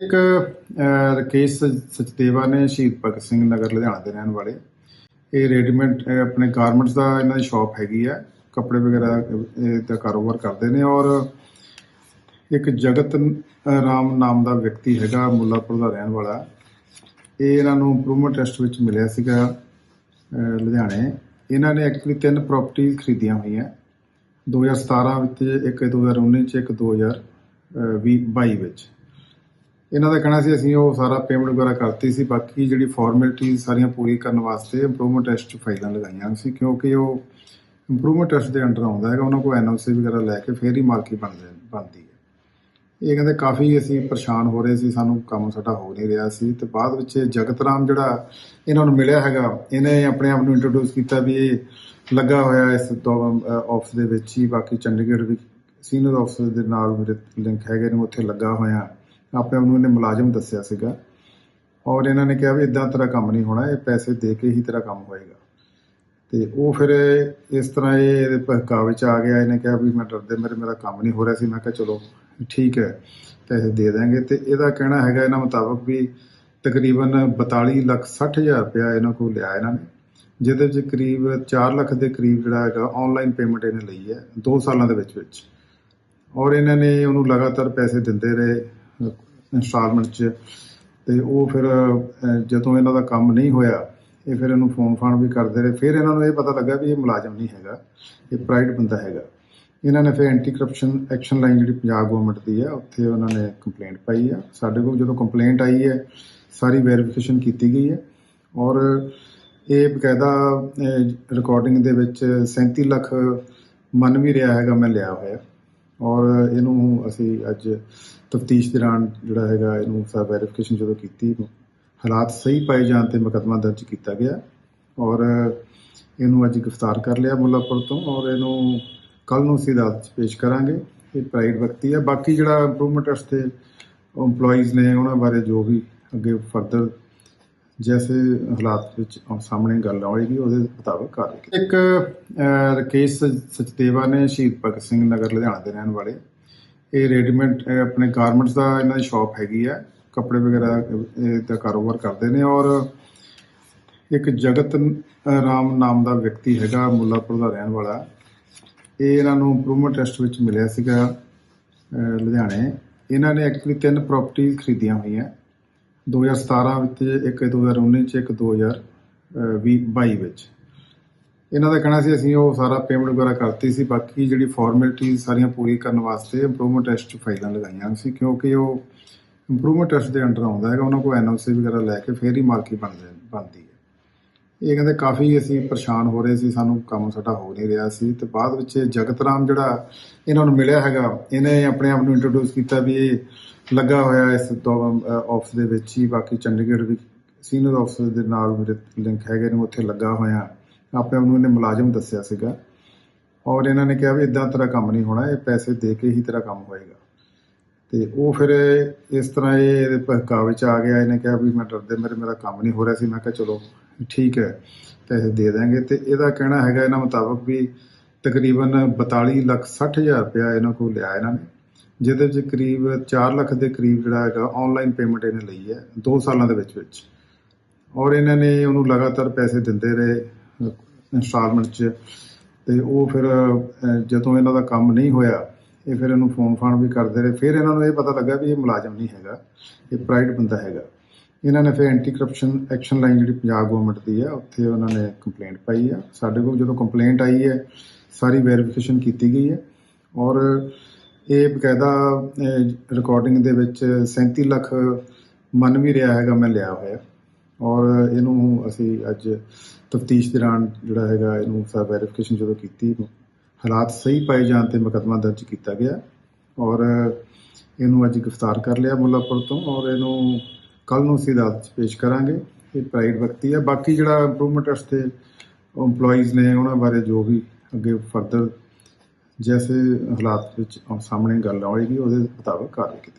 ਇੱਕ ਅਹ, ਸਚਦੇਵਾ ਨੇ ਸ਼ਹੀਦ ਭਗਤ ਸਿੰਘ ਨਗਰ ਲੁਧਿਆਣਾ ਦੇ ਰਹਿਣ ਵਾਲੇ। ਇਹ ਰੈਡੀਮੇਡ ਆਪਣੇ ਗਾਰਮੈਂਟਸ ਦਾ ਇਹਨਾਂ ਦੀ ਸ਼ਾਪ ਹੈਗੀ ਆ। ਕੱਪੜੇ ਵਗੈਰਾ ਅਹ, ਦਾ ਕਾਰੋਬਾਰ ਕਰਦੇ ਨੇ ਔਰ ਇੱਕ ਜਗਤ ਰਾਮ ਨਾਮ ਦਾ ਵਿਅਕਤੀ ਹੈਗਾ ਮੁੱਲਾਪੁਰ ਦਾ ਰਹਿਣ ਵਾਲਾ। ਇਹ ਇਹਨਾਂ ਨੂੰ ਇੰਪਰੂਵਮੈਂਟ ਟੈਸਟ ਵਿੱਚ ਮਿਲਿਆ ਸੀਗਾ ਲੁਧਿਆਣੇ। ਇਹਨਾਂ ਨੇ ਐਕਚੁਅਲੀ ਤਿੰਨ ਪ੍ਰਾਪਰਟੀ ਖਰੀਦੀਆਂ ਹੋਈਆਂ। 2017 ਵਿੱਚ ਇੱਕ 2019 ਚ ਇੱਕ 2022 ਵਿੱਚ। ਇਹਨਾਂ ਦਾ ਕਹਿਣਾ ਸੀ, ਅਸੀਂ ਉਹ ਸਾਰਾ ਪੇਮੈਂਟ ਵਗੈਰਾ ਕਰਤੀ ਸੀ, ਬਾਕੀ ਜਿਹੜੀ ਫਾਰਮੈਲਿਟੀ ਸਾਰੀਆਂ ਪੂਰੀ ਕਰਨ ਵਾਸਤੇ ਇੰਪਰੂਵਮੈਂਟ ਟੈਸਟ ਫਾਈਲਾਂ ਲਗਾਈਆਂ ਸੀ, ਕਿਉਂਕਿ ਉਹ ਇੰਪਰੂਵਮੈਂਟ ਟੈਸਟ ਦੇ ਅੰਡਰ ਆਉਂਦਾ ਹੈਗਾ, ਉਹਨਾਂ ਕੋਲ ਐਨਓਸੀ ਵਗੈਰਾ ਲੈ ਕੇ ਫੇਰ ਹੀ ਮਾਲਕੀ ਬਣਦੇ ਬਣਦੀ ਹੈ। ਇਹ ਕਹਿੰਦੇ ਕਾਫੀ ਅਸੀਂ ਪਰੇਸ਼ਾਨ ਹੋ ਰਹੇ ਸੀ, ਸਾਨੂੰ ਕੰਮ ਸਾਡਾ ਹੋ ਨਹੀਂ ਰਿਹਾ ਸੀ, ਤੇ ਬਾਅਦ ਵਿੱਚ ਇਹ ਜਗਤ ਰਾਮ ਜਿਹੜਾ ਇਹਨਾਂ ਨੂੰ ਮਿਲਿਆ ਹੈਗਾ, ਇਹਨੇ ਆਪਣੇ ਆਪ ਨੂੰ ਇੰਟਰੋਡਿਊਸ ਕੀਤਾ ਵੀ ਇਹ ਲੱਗਾ ਹੋਇਆ ਇਸ ਆਫਿਸ ਦੇ ਵਿੱਚ ਹੀ, ਬਾਕੀ ਚੰਡੀਗੜ੍ਹ ਵੀ ਸੀਨੀਅਰ ਆਫਿਸਰ ਦੇ ਨਾਲ ਮੇਰੇ ਲਿੰਕ ਹੈਗੇ ਨੇ, ਉੱਥੇ ਲੱਗਾ ਹੋਇਆ। ਆਪਣੇ ਆਪ ਨੂੰ ਇਹਨੇ ਮੁਲਾਜ਼ਮ ਦੱਸਿਆ ਸੀਗਾ। ਔਰ ਇਹਨਾਂ ਨੇ ਕਿਹਾ ਵੀ ਇਦਾਂ ਤੇਰਾ ਕੰਮ ਨਹੀਂ ਹੋਣਾ, ਇਹ ਪੈਸੇ ਦੇ ਕੇ ਹੀ ਤੇਰਾ ਕੰਮ ਹੋਏਗਾ। ਤੇ ਉਹ ਫਿਰ ਇਸ ਤਰ੍ਹਾਂ ਇਹ ਇਹਦੇ ਭਕਾਵੇ ਚ ਆ ਗਿਆ। ਇਹਨੇ ਕਿਹਾ ਵੀ ਮੈਂ ਡਰਦੇ ਮੇਰੇ ਮੇਰਾ ਕੰਮ ਨਹੀਂ ਹੋ ਰਿਹਾ ਸੀ। ਮੈਂ ਕਿਹਾ ਚਲੋ ਠੀਕ ਹੈ, ਪੈਸੇ ਦੇ ਦਾਂਗੇ ਤੇ ਇਹਦਾ ਕਹਿਣਾ ਹੈਗਾ ਇਹਨਾਂ ਮੁਤਾਬਕ ਵੀ ਤਕਰੀਬਨ 42 ਲੱਖ 60 ਹਜ਼ਾਰ ਰੁਪਇਆ ਇਹਨਾਂ ਕੋਲ ਲਿਆ ਇਹਨਾਂ ਨੇ, ਜਿਹਦੇ ਵਿੱਚ ਕਰੀਬ 4 ਲੱਖ ਦੇ ਕਰੀਬ ਜਿਹੜਾ ਹੈਗਾ ਆਨਲਾਈਨ ਪੇਮੈਂਟ ਇਹਨੇ ਲਈ ਹੈ 2 ਸਾਲਾਂ ਦੇ ਵਿੱਚ ਵਿੱਚ। ਔਰ ਇਹਨਾਂ ਨੇ ਉਹਨੂੰ ਲਗਾਤਾਰ ਪੈਸੇ ਦਿੰਦੇ ਰਹੇ। ਇੰਸਟਾਲਮੈਂਟ 'ਚ। ਤੇ ਉਹ ਫਿਰ ਜਦੋਂ ਇਹਨਾਂ ਦਾ ਕੰਮ ਨਹੀਂ ਹੋਇਆ, ਇਹ ਫਿਰ ਇਹਨੂੰ ਫੋਨ ਫਾਨ ਵੀ ਕਰਦੇ ਰਹੇ। ਫਿਰ ਇਹਨਾਂ ਨੂੰ ਇਹ ਪਤਾ ਲੱਗਾ ਵੀ ਇਹ ਮੁਲਾਜ਼ਮ ਨਹੀਂ ਹੈਗਾ, ਇਹ ਪ੍ਰਾਈਵੇਟ ਬੰਦਾ ਹੈਗਾ। ਇਹਨਾਂ ਨੇ ਫਿਰ ਐਂਟੀ ਕਰਪਸ਼ਨ ਐਕਸ਼ਨ ਲਾਈਨ ਜਿਹੜੀ ਪੰਜਾਬ ਗਵਰਨਮੈਂਟ ਦੀ ਹੈ ਉੱਥੇ ਉਹਨਾਂ ਨੇ ਕੰਪਲੇਂਟ ਪਾਈ ਆ। ਸਾਡੇ ਕੋਲ ਜਦੋਂ ਕੰਪਲੇਂਟ ਆਈ ਹੈ, ਸਾਰੀ ਵੈਰੀਫਿਕੇਸ਼ਨ ਕੀਤੀ ਗਈ ਹੈ। ਔਰ ਇਹ ਬਕਾਇਦਾ ਰਿਕਾਰਡਿੰਗ ਦੇ ਵਿੱਚ 37 ਲੱਖ ਮੰਨ ਵੀ ਰਿਹਾ ਹੈਗਾ ਮੈਂ ਲਿਆ ਹੋਇਆ। ਔਰ ਇਹਨੂੰ ਅਸੀਂ ਅੱਜ ਤਫਤੀਸ਼ ਦੌਰਾਨ ਜਿਹੜਾ ਹੈਗਾ ਇਹਨੂੰ ਸਾ ਵੈਰੀਫਿਕੇਸ਼ਨ ਜਦੋਂ ਕੀਤੀ, ਹਾਲਾਤ ਸਹੀ ਪਾਏ ਜਾਣ ਤੇ ਮੁਕੱਦਮਾ ਦਰਜ ਕੀਤਾ ਗਿਆ ਔਰ ਇਹਨੂੰ ਅੱਜ ਗ੍ਰਿਫਤਾਰ ਕਰ ਲਿਆ ਮੁੱਲਾਪੁਰ ਤੋਂ ਔਰ ਇਹਨੂੰ ਕੱਲ ਨੂੰ ਅਸੀਂ ਅਦਾਲਤ 'ਚ ਪੇਸ਼ ਕਰਾਂਗੇ। ਇਹ ਪ੍ਰਾਈਵੇਟ ਵਿਅਕਤੀ ਹੈ ਬਾਕੀ ਜਿਹੜਾ ਇੰਪਰੂਵਮੈਂਟ ਵਾਸਤੇ EMPLOYEES ਨੇ ਉਹਨਾਂ ਬਾਰੇ ਜੋ ਵੀ ਅੱਗੇ ਫਰਦਰ ਜੈਸੇ ਹਾਲਾਤ ਵਿੱਚ ਸਾਹਮਣੇ ਗੱਲ ਆਵੇਗੀ ਉਹਦੇ ਮੁਤਾਬਕ ਕਾਰਵਾਈ ਇੱਕ ਅਹ, ਰਕੇਸ਼ ਸਚਦੇਵਾ ਨੇ ਸ਼ਹੀਦ ਭਗਤ ਸਿੰਘ ਨਗਰ ਲੁਧਿਆਣਾ ਦੇ ਰਹਿਣ ਵਾਲੇ। ਇਹ ਰੈਡੀਮੇਡ ਆਪਣੇ ਗਾਰਮੈਂਟਸ ਦਾ ਇਹਨਾਂ ਦੀ ਸ਼ਾਪ ਹੈਗੀ ਹੈ ਕੱਪੜੇ ਵਗੈਰਾ ਅਹ, ਦਾ ਕਾਰੋਬਾਰ ਕਰਦੇ ਨੇ ਔਰ ਇੱਕ ਜਗਤ ਰਾਮ ਨਾਮ ਦਾ ਵਿਅਕਤੀ ਹੈਗਾ ਮੁੱਲਾਪੁਰ ਦਾ ਰਹਿਣ ਵਾਲਾ। ਇਹ ਇਹਨਾਂ ਨੂੰ ਇੰਪਰੂਵਮੈਂਟ ਟੈਸਟ ਵਿੱਚ ਮਿਲਿਆ ਸੀਗਾ ਲੁਧਿਆਣੇ। ਇਹਨਾਂ ਨੇ ਐਕਚੁਅਲੀ ਤਿੰਨ ਪ੍ਰਾਪਰਟੀ ਖਰੀਦੀਆਂ ਹੋਈਆਂ। 2017 ਵਿੱਚ ਇੱਕ 2019 ਚ ਇੱਕ 2022 ਵਿੱਚ। ਇਹਨਾਂ ਦਾ ਕਹਿਣਾ ਸੀ, ਅਸੀਂ ਉਹ ਸਾਰਾ ਪੇਮੈਂਟ ਵਗੈਰਾ ਕਰਤੀ ਸੀ, ਬਾਕੀ ਜਿਹੜੀ ਫਾਰਮੈਲਿਟੀ ਸਾਰੀਆਂ ਪੂਰੀ ਕਰਨ ਵਾਸਤੇ ਇੰਪਰੂਵਮੈਂਟ ਟੈਸਟ ਫਾਈਲਾਂ ਲਗਾਈਆਂ ਸੀ, ਕਿਉਂਕਿ ਉਹ ਇੰਪਰੂਵਮੈਂਟ ਟੈਸਟ ਦੇ ਅੰਡਰ ਆਉਂਦਾ ਹੈਗਾ, ਉਹਨਾਂ ਕੋਲ ਐਨਓਸੀ ਵਗੈਰਾ ਲੈ ਕੇ ਫੇਰ ਹੀ ਮਾਲਕੀ ਬਣਦੇ ਬਣਦੀ ਹੈ। ਇਹ ਕਹਿੰਦੇ ਕਾਫੀ ਅਸੀਂ ਪਰੇਸ਼ਾਨ ਹੋ ਰਹੇ ਸੀ, ਸਾਨੂੰ ਕੰਮ ਸਾਡਾ ਹੋ ਨਹੀਂ ਰਿਹਾ ਸੀ, ਤੇ ਬਾਅਦ ਵਿੱਚ ਜਗਤ ਰਾਮ ਜਿਹੜਾ ਇਹਨਾਂ ਨੂੰ ਮਿਲਿਆ ਹੈਗਾ, ਇਹਨੇ ਆਪਣੇ ਆਪ ਨੂੰ ਇੰਟਰੋਡਿਊਸ ਕੀਤਾ ਵੀ ਇਹ ਲੱਗਾ ਹੋਇਆ ਇਸ ਆਫਿਸ ਦੇ ਵਿੱਚ ਹੀ, ਬਾਕੀ ਚੰਡੀਗੜ੍ਹ ਵੀ ਸੀਨੀਅਰ ਆਫਿਸਰ ਦੇ ਨਾਲ ਮੇਰੇ ਲਿੰਕ ਹੈਗੇ ਨੇ, ਉੱਥੇ ਲੱਗਾ ਹੋਇਆ। ਆਪੇ ਉਹਨੂੰ ਇਹਨੇ ਮੁਲਾਜ਼ਮ ਦੱਸਿਆ ਸੀਗਾ। ਔਰ ਇਹਨਾਂ ਨੇ ਕਿਹਾ ਵੀ ਇਦਾਂ ਤੇਰਾ ਕੰਮ ਨਹੀਂ ਹੋਣਾ, ਇਹ ਪੈਸੇ ਦੇ ਕੇ ਹੀ ਤੇਰਾ ਕੰਮ ਹੋਏਗਾ। ਤੇ ਉਹ ਫਿਰ ਇਸ ਤਰ੍ਹਾਂ ਇਹ ਇਹਦੇ ਭਕਾਵੇ ਚ ਆ ਗਿਆ। ਇਹਨੇ ਕਿਹਾ ਵੀ ਮੈਂ ਡਰਦੇ ਮੇਰੇ, ਮੇਰਾ ਕੰਮ ਨਹੀਂ ਹੋ ਰਿਹਾ ਸੀ। ਮੈਂ ਕਿਹਾ ਚਲੋ, ਠੀਕ ਹੈ, ਪੈਸੇ ਦੇ ਦਾਂਗੇ ਤੇ ਇਹਦਾ ਕਹਿਣਾ ਹੈਗਾ ਇਹਨਾਂ ਮੁਤਾਬਕ ਵੀ ਤਕਰੀਬਨ 42 ਲੱਖ 60 ਹਜ਼ਾਰ ਰੁਪਇਆ ਇਹਨਾਂ ਕੋਲ ਲਿਆ ਇਹਨਾਂ ਨੇ। ਜਿਹਦੇ ਵਿੱਚ ਕਰੀਬ 4 ਲੱਖ ਦੇ ਕਰੀਬ ਜਿਹੜਾ ਹੈਗਾ ਆਨਲਾਈਨ ਪੇਮੈਂਟ ਇਹਨੇ ਲਈ ਹੈ 2 ਸਾਲਾਂ ਦੇ ਵਿੱਚ ਵਿੱਚ। ਔਰ ਇਹਨਾਂ ਨੇ ਉਹਨੂੰ ਲਗਾਤਾਰ ਪੈਸੇ ਦਿੰਦੇ ਰਹੇ ਇੰਸਟਾਲਮੈਂਟ 'ਚ। ਤੇ ਉਹ ਫਿਰ ਜਦੋਂ ਇਹਨਾਂ ਦਾ ਕੰਮ ਨਹੀਂ ਹੋਇਆ, ਇਹ ਫਿਰ ਇਹਨੂੰ ਫੋਨ ਫਾਨ ਵੀ ਕਰਦੇ ਰਹੇ। ਫਿਰ ਇਹਨਾਂ ਨੂੰ ਇਹ ਪਤਾ ਲੱਗਾ ਵੀ ਇਹ ਮੁਲਾਜ਼ਮ ਨਹੀਂ ਹੈਗਾ, ਇਹ ਪ੍ਰਾਈਵੇਟ ਬੰਦਾ ਹੈਗਾ। ਇਹਨਾਂ ਨੇ ਫਿਰ ਐਂਟੀ ਕਰਪਸ਼ਨ ਐਕਸ਼ਨ ਲਾਈਨ ਜਿਹੜੀ ਪੰਜਾਬ ਗਵਰਨਮੈਂਟ ਦੀ ਹੈ ਉੱਥੇ ਉਹਨਾਂ ਨੇ ਕੰਪਲੇਂਟ ਪਾਈ ਆ। ਸਾਡੇ ਕੋਲ ਜਦੋਂ ਕੰਪਲੇਂਟ ਆਈ ਹੈ, ਸਾਰੀ ਵੈਰੀਫਿਕੇਸ਼ਨ ਕੀਤੀ ਗਈ ਹੈ। ਔਰ ਇਹ ਬਕਾਇਦਾ ਰਿਕਾਰਡਿੰਗ ਦੇ ਵਿੱਚ 37 ਲੱਖ ਮੰਨ ਵੀ ਰਿਹਾ ਹੈਗਾ ਮੈਂ ਲਿਆ ਹੋਇਆ। ਔਰ ਇਹਨੂੰ ਅਸੀਂ ਅੱਜ ਤਫਤੀਸ਼ ਦੌਰਾਨ ਜਿਹੜਾ ਹੈਗਾ ਇਹਨੂੰ ਸਾ ਵੈਰੀਫਿਕੇਸ਼ਨ ਜਦੋਂ ਕੀਤੀ, ਹਾਲਾਤ ਸਹੀ ਪਾਏ ਜਾਣ ਤੇ ਮੁਕੱਦਮਾ ਦਰਜ ਕੀਤਾ ਗਿਆ। ਔਰ ਇਹਨੂੰ ਅੱਜ ਗ੍ਰਿਫਤਾਰ ਕਰ ਲਿਆ ਮੁੱਲਾਪੁਰ ਤੋਂ ਔਰ ਇਹਨੂੰ ਕੱਲ ਨੂੰ ਅਸੀਂ ਅਦਾਲਤ 'ਚ ਪੇਸ਼ ਕਰਾਂਗੇ। ਇਹ ਪ੍ਰਾਈਵੇਟ ਵਿਅਕਤੀ ਹੈ ਬਾਕੀ ਜਿਹੜਾ ਇੰਪਰੂਵਮੈਂਟ ਵਾਸਤੇ EMPLOYEES ਨੇ ਉਹਨਾਂ ਬਾਰੇ ਜੋ ਵੀ ਅੱਗੇ ਫਰਦਰ ਜੈਸੇ ਹਾਲਾਤ ਵਿੱਚ ਸਾਹਮਣੇ ਗੱਲ ਆਏਗੀ ਉਹਦੇ ਮੁਤਾਬਕ ਕਾਰਵਾਈ ਕੀਤੀ